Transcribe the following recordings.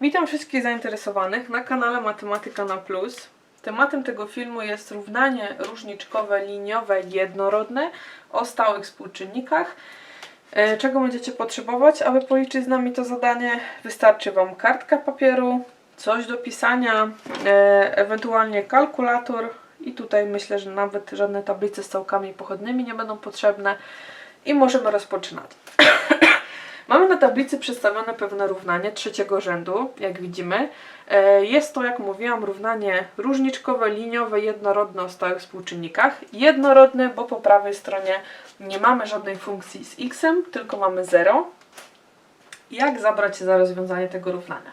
Witam wszystkich zainteresowanych na kanale Matematyka na Plus. Tematem tego filmu jest równanie różniczkowe, liniowe, jednorodne o stałych współczynnikach. E, Czego będziecie potrzebować, aby policzyć z nami to zadanie? Wystarczy Wam kartka papieru, coś do pisania, e, ewentualnie kalkulator i tutaj myślę, że nawet żadne tablice z całkami pochodnymi nie będą potrzebne i możemy rozpoczynać. Mamy na tablicy przedstawione pewne równanie trzeciego rzędu, jak widzimy. E, Jest to, jak mówiłam, równanie różniczkowe, liniowe, jednorodne o stałych współczynnikach. Jednorodne, bo po prawej stronie nie mamy żadnej funkcji z x, tylko mamy 0. Jak zabrać się za rozwiązanie tego równania?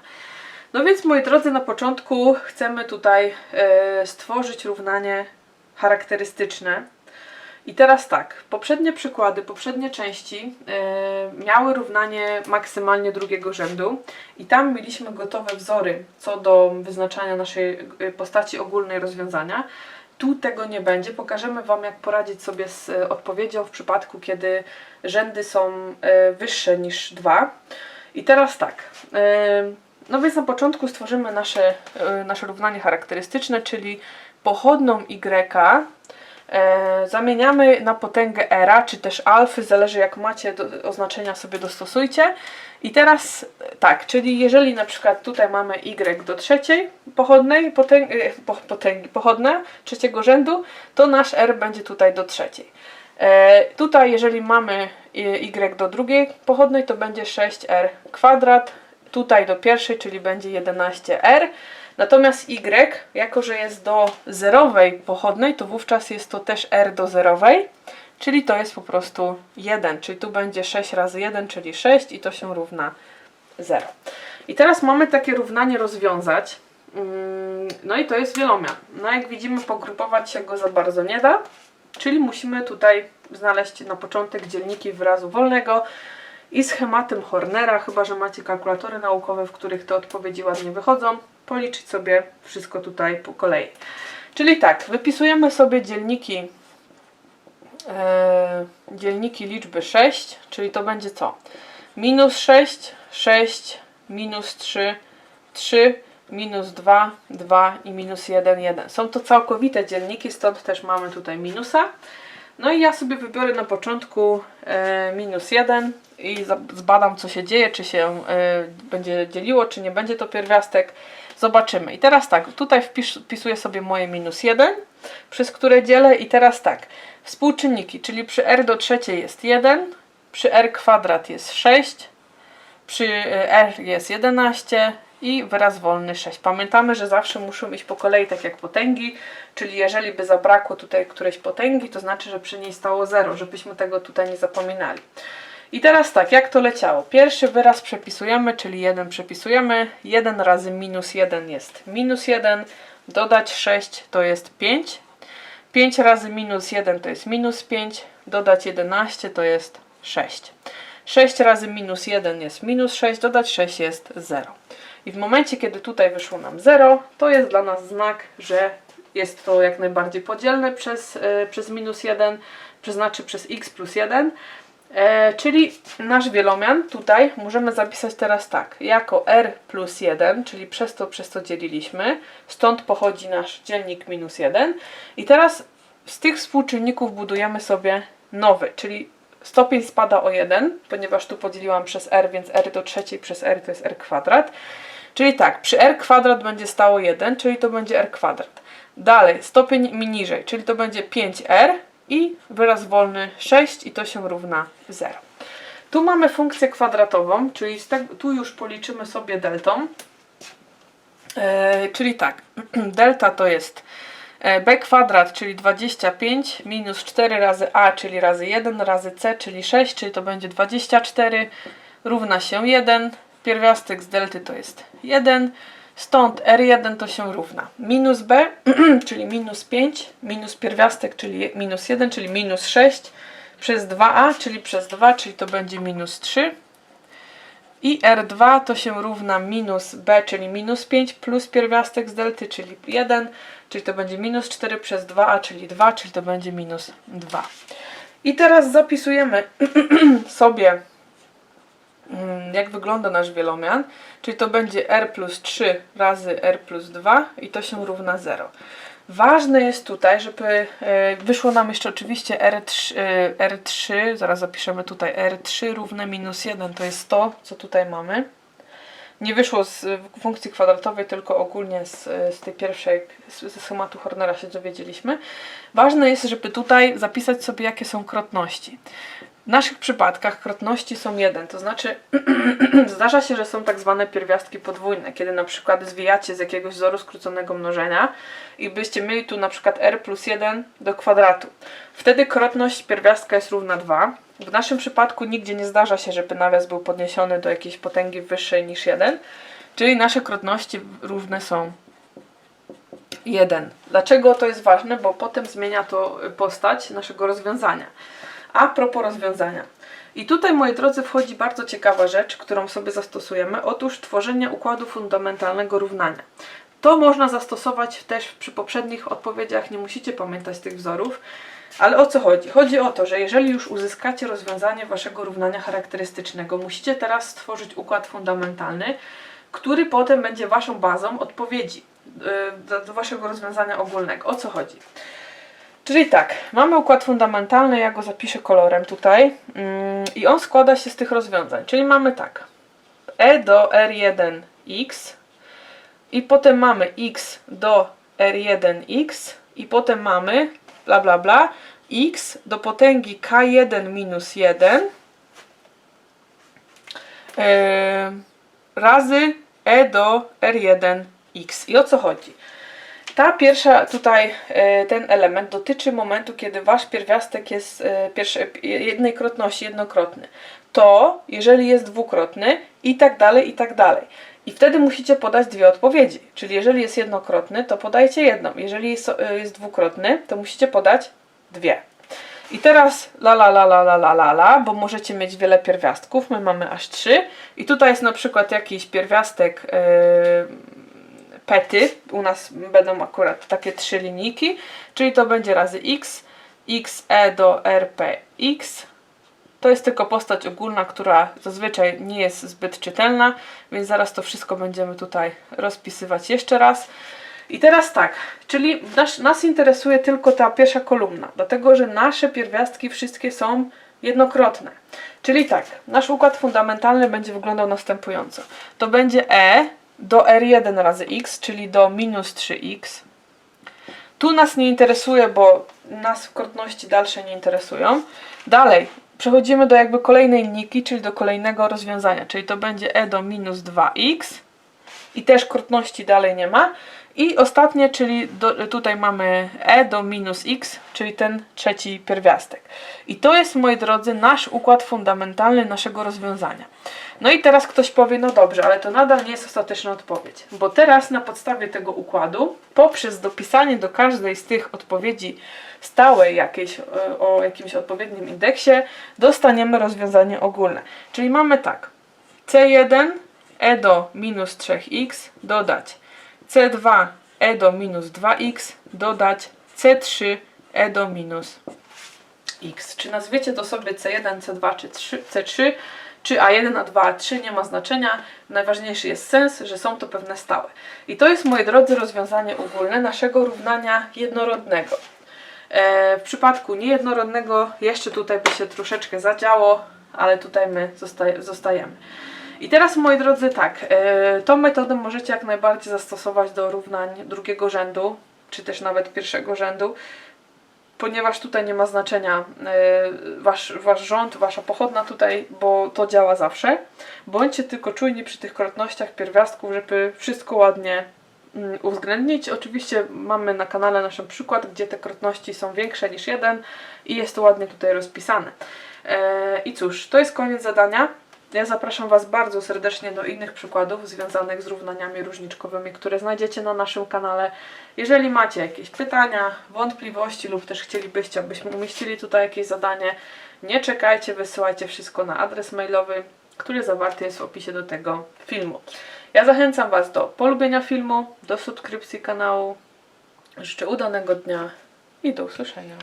No więc, moi drodzy, na początku chcemy tutaj e, stworzyć równanie charakterystyczne. I teraz tak, poprzednie przykłady, poprzednie części e, miały równanie maksymalnie drugiego rzędu i tam mieliśmy gotowe wzory co do wyznaczania naszej e, postaci ogólnej rozwiązania. Tu tego nie będzie. Pokażemy Wam, jak poradzić sobie z e, odpowiedzią w przypadku, kiedy rzędy są wyższe niż dwa. I teraz tak. e, No więc na początku stworzymy nasze, e, nasze równanie charakterystyczne, czyli pochodną y zamieniamy na potęgę era, czy też alfy, zależy jak macie do, oznaczenia sobie dostosujcie. I teraz e, tak, czyli jeżeli na przykład tutaj mamy y do trzeciej pochodnej, potęg, e, po, potęgi, pochodne trzeciego rzędu, to nasz r będzie tutaj do trzeciej. E, tutaj jeżeli mamy y do drugiej pochodnej, to będzie 6r kwadrat, tutaj do pierwszej, czyli będzie 11r. Natomiast y, jako że jest do zerowej pochodnej, to wówczas jest to też r do zerowej, czyli to jest po prostu 1, czyli tu będzie 6 razy 1, czyli 6 i to się równa 0. I teraz mamy takie równanie rozwiązać. Mm, No i to jest wielomian. No jak widzimy, pogrupować się go za bardzo nie da, czyli musimy tutaj znaleźć na początek dzielniki wyrazu wolnego i schematem Hornera, chyba że macie kalkulatory naukowe, w których te odpowiedzi ładnie wychodzą, policzyć sobie wszystko tutaj po kolei. Czyli tak, wypisujemy sobie dzielniki, e, dzielniki liczby 6, czyli to będzie co? Minus 6, 6, minus 3, 3, minus 2, 2 i minus 1, 1. Są to całkowite dzielniki, stąd też mamy tutaj minusa. No i ja sobie wybiorę na początku e, minus 1 i zbadam co się dzieje, czy się e, będzie dzieliło, czy nie będzie to pierwiastek. Zobaczymy. I teraz tak, tutaj wpisz, wpisuję sobie moje minus 1, przez które dzielę i teraz tak, współczynniki, czyli przy r do trzeciej jest 1, przy r kwadrat jest 6, przy e, r jest 11 i wyraz wolny 6. Pamiętamy, że zawsze muszą iść po kolei tak jak potęgi, czyli jeżeli by zabrakło tutaj którejś potęgi, to znaczy, że przy niej stało 0, żebyśmy tego tutaj nie zapominali. I teraz tak, jak to leciało? Pierwszy wyraz przepisujemy, czyli 1 przepisujemy. 1 razy minus 1 jest minus 1, dodać 6 to jest 5. 5 razy minus 1 to jest minus 5, dodać 11 to jest 6. 6 razy minus 1 jest minus 6, dodać 6 jest 0. I w momencie, kiedy tutaj wyszło nam 0, to jest dla nas znak, że jest to jak najbardziej podzielne przez, e, przez minus 1, znaczy przez x plus 1. E, czyli nasz wielomian tutaj możemy zapisać teraz tak, jako r plus 1, czyli przez to, przez co dzieliliśmy, stąd pochodzi nasz dzielnik minus 1. I teraz z tych współczynników budujemy sobie nowy, czyli stopień spada o 1, ponieważ tu podzieliłam przez r, więc r do trzeciej przez r to jest r kwadrat. Czyli tak, przy r kwadrat będzie stało 1, czyli to będzie r kwadrat. Dalej, stopień mi niżej, czyli to będzie 5r i wyraz wolny 6 i to się równa 0. Tu mamy funkcję kwadratową, czyli tu już policzymy sobie deltą. E, czyli tak, delta to jest e, b kwadrat, czyli 25, minus 4 razy a, czyli razy 1, razy c, czyli 6, czyli to będzie 24, równa się 1. Pierwiastek z delty to jest 1. Stąd R1 to się równa minus B, czyli minus 5, minus pierwiastek, czyli minus 1, czyli minus 6, przez 2A, czyli przez 2, czyli to będzie minus 3. I R2 to się równa minus B, czyli minus 5, plus pierwiastek z delty, czyli 1, czyli to będzie minus 4 przez 2A, czyli 2, czyli to będzie minus 2. I teraz zapisujemy sobie jak wygląda nasz wielomian, czyli to będzie r plus 3 razy r plus 2 i to się równa 0. Ważne jest tutaj, żeby e, wyszło nam jeszcze oczywiście R3, e, R3, zaraz zapiszemy tutaj R3 równe minus 1, to jest to, co tutaj mamy. Nie wyszło z funkcji kwadratowej, tylko ogólnie z, z tej pierwszej, ze schematu Hornera się dowiedzieliśmy. Ważne jest, żeby tutaj zapisać sobie, jakie są krotności. W naszych przypadkach krotności są 1, to znaczy zdarza się, że są tak zwane pierwiastki podwójne, kiedy na przykład zwijacie z jakiegoś wzoru skróconego mnożenia i byście mieli tu na przykład r plus 1 do kwadratu. Wtedy krotność pierwiastka jest równa 2. W naszym przypadku nigdzie nie zdarza się, żeby nawias był podniesiony do jakiejś potęgi wyższej niż 1, czyli nasze krotności równe są 1. Dlaczego to jest ważne? Bo potem zmienia to postać naszego rozwiązania. A propos rozwiązania. I tutaj, moi drodzy, wchodzi bardzo ciekawa rzecz, którą sobie zastosujemy. Otóż tworzenie układu fundamentalnego równania. To można zastosować też przy poprzednich odpowiedziach, nie musicie pamiętać tych wzorów. Ale o co chodzi? Chodzi o to, że jeżeli już uzyskacie rozwiązanie waszego równania charakterystycznego, musicie teraz stworzyć układ fundamentalny, który potem będzie waszą bazą odpowiedzi do, do waszego rozwiązania ogólnego. O co chodzi? Czyli tak, mamy układ fundamentalny, ja go zapiszę kolorem tutaj mm, i on składa się z tych rozwiązań. Czyli mamy tak, e do r1x i potem mamy x do r1x i potem mamy bla bla bla x do potęgi k1 minus 1 yy, razy e do r1x. I o co chodzi? Ta pierwsza tutaj, e, ten element dotyczy momentu, kiedy wasz pierwiastek jest e, pierwszy, jednej jednokrotny. To, jeżeli jest dwukrotny i tak dalej, i tak dalej. I wtedy musicie podać dwie odpowiedzi. Czyli jeżeli jest jednokrotny, to podajcie jedną. Jeżeli jest, e, jest dwukrotny, to musicie podać dwie. I teraz la la la la la la la la, bo możecie mieć wiele pierwiastków, my mamy aż trzy. I tutaj jest na przykład jakiś pierwiastek yy, pety, u nas będą akurat takie trzy linijki, czyli to będzie razy x, xe do rpx. To jest tylko postać ogólna, która zazwyczaj nie jest zbyt czytelna, więc zaraz to wszystko będziemy tutaj rozpisywać jeszcze raz. I teraz tak, czyli nas, nas interesuje tylko ta pierwsza kolumna, dlatego że nasze pierwiastki wszystkie są jednokrotne. Czyli tak, nasz układ fundamentalny będzie wyglądał następująco. To będzie e do R1 razy x, czyli do minus 3x. Tu nas nie interesuje, bo nas krotności dalsze nie interesują. Dalej, przechodzimy do jakby kolejnej linijki, czyli do kolejnego rozwiązania, czyli to będzie e do minus 2x i też krotności dalej nie ma. I ostatnie, czyli do, tutaj mamy e do minus x, czyli ten trzeci pierwiastek. I to jest, moi drodzy, nasz układ fundamentalny naszego rozwiązania. No i teraz ktoś powie, no dobrze, ale to nadal nie jest ostateczna odpowiedź, bo teraz na podstawie tego układu, poprzez dopisanie do każdej z tych odpowiedzi stałej jakiejś, e, o jakimś odpowiednim indeksie, dostaniemy rozwiązanie ogólne. Czyli mamy tak, C1 e do minus 3x dodać. C2 e do minus 2x dodać. C3 e do minus x. Czy nazwiecie to sobie C1, C2 czy 3, C3, czy A1, A2, A3 nie ma znaczenia. Najważniejszy jest sens, że są to pewne stałe. I to jest, moi drodzy, rozwiązanie ogólne naszego równania jednorodnego. E, w przypadku niejednorodnego jeszcze tutaj by się troszeczkę zadziało, ale tutaj my zostajemy. I teraz, moi drodzy, tak, e, tą metodę możecie jak najbardziej zastosować do równań drugiego rzędu, czy też nawet pierwszego rzędu, ponieważ tutaj nie ma znaczenia e, wasz, wasz rząd, wasza pochodna tutaj, bo to działa zawsze. Bądźcie tylko czujni przy tych krotnościach pierwiastków, żeby wszystko ładnie mm, uwzględnić. Oczywiście mamy na kanale nasz przykład, gdzie te krotności są większe niż jeden i jest to ładnie tutaj rozpisane. E, I cóż, to jest koniec zadania. Ja zapraszam Was bardzo serdecznie do innych przykładów związanych z równaniami różniczkowymi, które znajdziecie na naszym kanale. Jeżeli macie jakieś pytania, wątpliwości lub też chcielibyście, abyśmy umieścili tutaj jakieś zadanie, nie czekajcie, wysyłajcie wszystko na adres mailowy, który zawarty jest w opisie do tego filmu. Ja zachęcam Was do polubienia filmu, do subskrypcji kanału. Życzę udanego dnia i do usłyszenia.